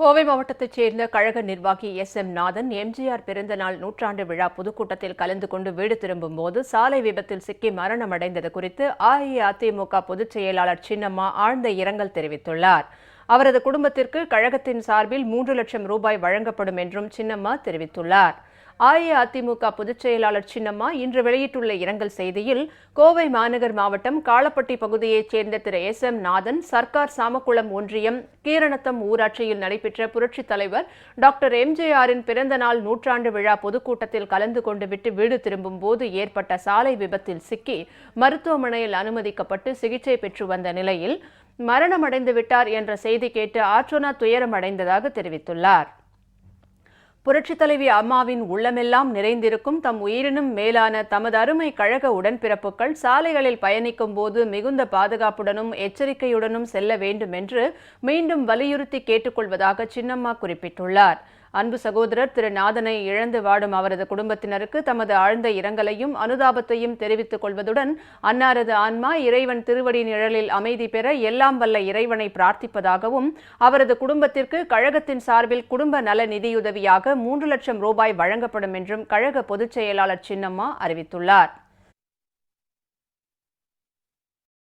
கோவை மாவட்டத்தைச் சேர்ந்த கழக நிர்வாகி எஸ் எம் நாதன் எம்ஜிஆர் பிறந்த நாள் நூற்றாண்டு விழா பொதுக்கூட்டத்தில் கலந்து கொண்டு வீடு திரும்பும்போது சாலை விபத்தில் சிக்கி மரணமடைந்தது குறித்து அஇஅதிமுக பொதுச் செயலாளர் சின்னம்மா ஆழ்ந்த இரங்கல் தெரிவித்துள்ளார். அவரது குடும்பத்திற்கு கழகத்தின் சார்பில் மூன்று லட்சம் ரூபாய் வழங்கப்படும் என்றும் சின்னம்மா தெரிவித்துள்ளார். அஇஅதிமுக பொதுச் செயலாளர் சின்னம்மா இன்று வெளியிட்டுள்ள இரங்கல் செய்தியில் கோவை மாநகர் மாவட்டம் காளப்பட்டி பகுதியைச் சேர்ந்த திரு எஸ் எம் நாதன் சர்க்கார் சாமக்குளம் ஒன்றியம் கீரணத்தம் ஊராட்சியில் நடைபெற்ற புரட்சித் தலைவர் டாக்டர் எம்ஜிஆரின் பிறந்த நாள் நூற்றாண்டு விழா பொதுக்கூட்டத்தில் கலந்து கொண்டு விட்டு வீடு திரும்பும் போது ஏற்பட்ட சாலை விபத்தில் சிக்கி மருத்துவமனையில் அனுமதிக்கப்பட்டு சிகிச்சை பெற்று வந்த நிலையில் மரணமடைந்து விட்டார் என்ற செய்தி கேட்டு ஆற்றோனா துயரமடைந்ததாக தெரிவித்துள்ளார். புரட்சித் தலைவி அம்மாவின் உள்ளமெல்லாம் நிறைந்திருக்கும் தம் உயிரினும் மேலான தமது அருமை கழக உடன்பிறப்புகள் சாலைகளில் பயணிக்கும் போது மிகுந்த பாதுகாப்புடனும் எச்சரிக்கையுடனும் செல்ல வேண்டும் என்று மீண்டும் வலியுறுத்தி கேட்டுக்கொள்வதாக சின்னம்மா குறிப்பிட்டுள்ளார். அன்பு சகோதரர் திரு நாதனை இழந்து வாடும் அவரது குடும்பத்தினருக்கு தமது ஆழ்ந்த இரங்கலையும் அனுதாபத்தையும் தெரிவித்துக் கொள்வதுடன் அன்னாரது ஆன்மா இறைவன் திருவடி நிழலில் அமைதி பெற எல்லாம் வல்ல இறைவனை பிரார்த்திப்பதாகவும் அவரது குடும்பத்திற்கு கழகத்தின் சார்பில் குடும்ப நல நிதியுதவியாக மூன்று லட்சம் ரூபாய் வழங்கப்படும் என்றும் கழக பொதுச் செயலாளர் சின்னம்மா அறிவித்துள்ளார்.